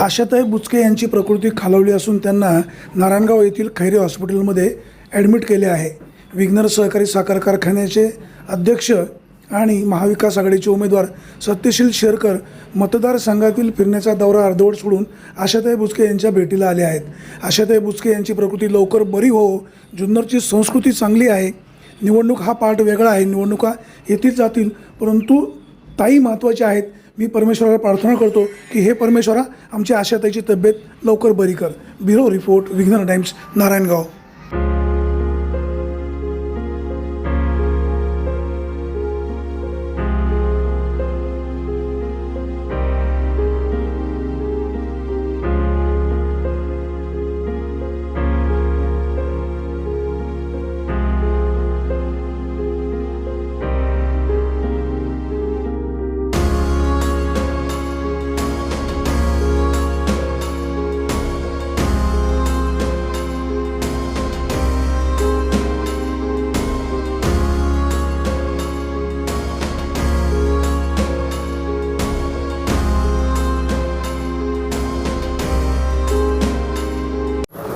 आशाताई बुचके यांची प्रकृती खालावली असून त्यांना नारायणगाव येथील खैरे हॉस्पिटलमध्ये ॲडमिट केले आहे. विघ्नर सहकारी साखर कारखान्याचे अध्यक्ष आणि महाविकास आघाडीचे उमेदवार सत्यशील शेरकर मतदारसंघातील फिरण्याचा दौरा अर्धवट सोडून आशाताई बुचके यांच्या भेटीला आले आहेत. आशाताई बुचके यांची प्रकृती लवकर बरी हो जुन्नरची संस्कृती चांगली आहे. निवडणूक हा पार्ट वेगळा आहे. निवडणुका येथील जातील परंतु ताई महत्त्वाच्या आहेत. मी परमेश्वराला प्रार्थना करतो की हे परमेश्वरा आमच्या आशाताईची तब्येत लवकर बरी कर. Bureau report Vighnahar times Narayangaon.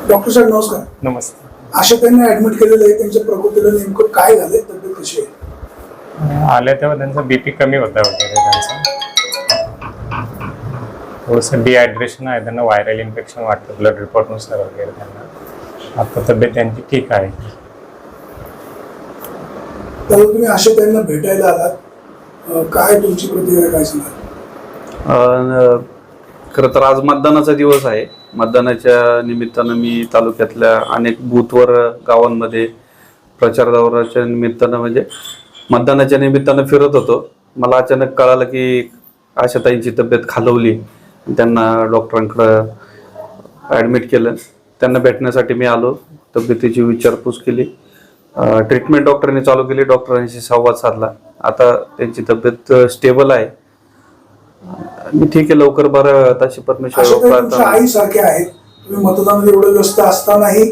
Doctor साहेब नमस्कार. नमस्ते. आशाताईंना ॲडमिट केलेलं आहे त्यांच्या प्रकृतीला नेमकं काय झालंय तब्येत कशी आहे? आल्या तेव्हा त्यांचा बीपी कमी होता वगैरे त्यांचा. थोडंसं डिहायड्रेशन आहे त्यांना व्हायरल इन्फेक्शन वाटतं ब्लड रिपोर्टनुसार वगैरे त्यांना. आता तब्येत त्यांची ठीक आहे. त्याला तुम्ही आशाताईंना भेटायला आलात. काय तुमची प्रतिक्रिया काय सांगाल? खरं तर आज मतदानाचा दिवस आहे. मतदानाच्या निमित्तानं मी तालुक्यातल्या अनेक बूथवर गावांमध्ये प्रचार दौऱ्याच्या निमित्तानं म्हणजे मतदानाच्या निमित्तानं फिरत होतो. मला अचानक कळालं की आशाताईंची तब्येत खालवली. त्यांना डॉक्टरांकडं ॲडमिट केलं. त्यांना भेटण्यासाठी मी आलो. तब्येतीची विचारपूस केली. ट्रीटमेंट डॉक्टरांनी चालू केली. डॉक्टरांशी संवाद साधला. आता त्यांची तब्येत स्टेबल आहे. मी ठीक आहे लवकर बरं तशी परमेश्वर प्रार्थना आईसारखे आहेत. तुम्ही मतदानात एवढं व्यस्त असतानाही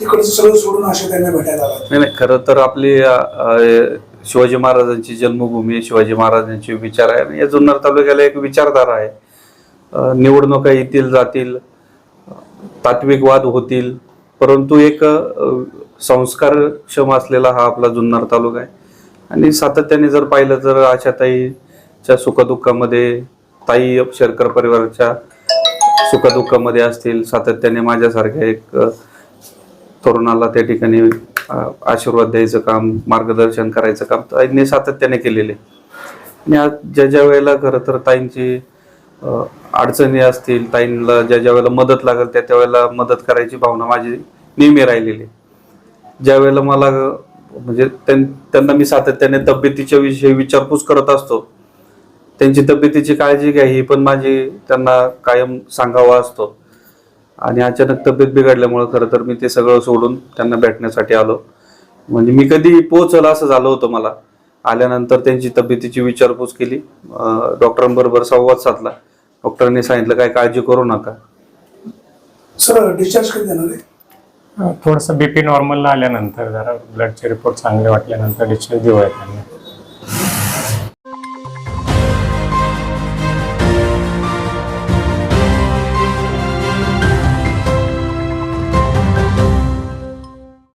तिकडचं सगळं सोडून आशाताईंना भेटायला आलात नाही नाही खरं तर आपली शिवाजी महाराजांची जन्मभूमी शिवाजी महाराजांचे विचार आहे आणि या जुन्नर तालुक्याला एक विचारधारा आहे. निवडणुका येतील जातील तात्विक वाद होतील परंतु एक संस्कारक्षम असलेला हा आपला जुन्नर तालुका आहे. आणि सातत्याने जर पाहिलं तर आशाताईच्या सुखदुःखामध्ये ताई शेरकर परिवाराच्या सुखदुःखामध्ये असतील सातत्याने माझ्यासारख्या एक तरुणाला त्या ठिकाणी आशीर्वाद द्यायचं काम मार्गदर्शन करायचं काम ताईंनी सातत्याने केलेले. आणि आज ज्या ज्या वेळेला खरं तर ताईंची अडचणी असतील ताईंना ज्या ज्या वेळेला मदत लागेल त्या त्या वेळेला मदत करायची भावना माझी नेहमी राहिलेली. ज्या वेळेला मला म्हणजे त्यां- त्यांना मी सातत्याने तब्येतीच्या विषयी विचारपूस करत असतो त्यांची तब्येतीची काळजी घ्या ही पण माझी त्यांना कायम सांगावा असतो. आणि अचानक तब्येत बिघडल्यामुळे खरं तर मी ते सगळं सोडून त्यांना भेटण्यासाठी आलो. म्हणजे मी कधी पोहोचल असं झालं होतं मला. आल्यानंतर त्यांची तब्येतीची विचारपूस केली. डॉक्टरांबरोबर संवाद साधला. डॉक्टरांनी सांगितलं काय काळजी करू नका. सर डिस्चार्ज कधी देणार आहे? थोडंसं बीपी नॉर्मलला आल्यानंतर जरा ब्लडचे रिपोर्ट चांगले वाटल्यानंतर डिस्चार्ज देऊ आहे त्यांना.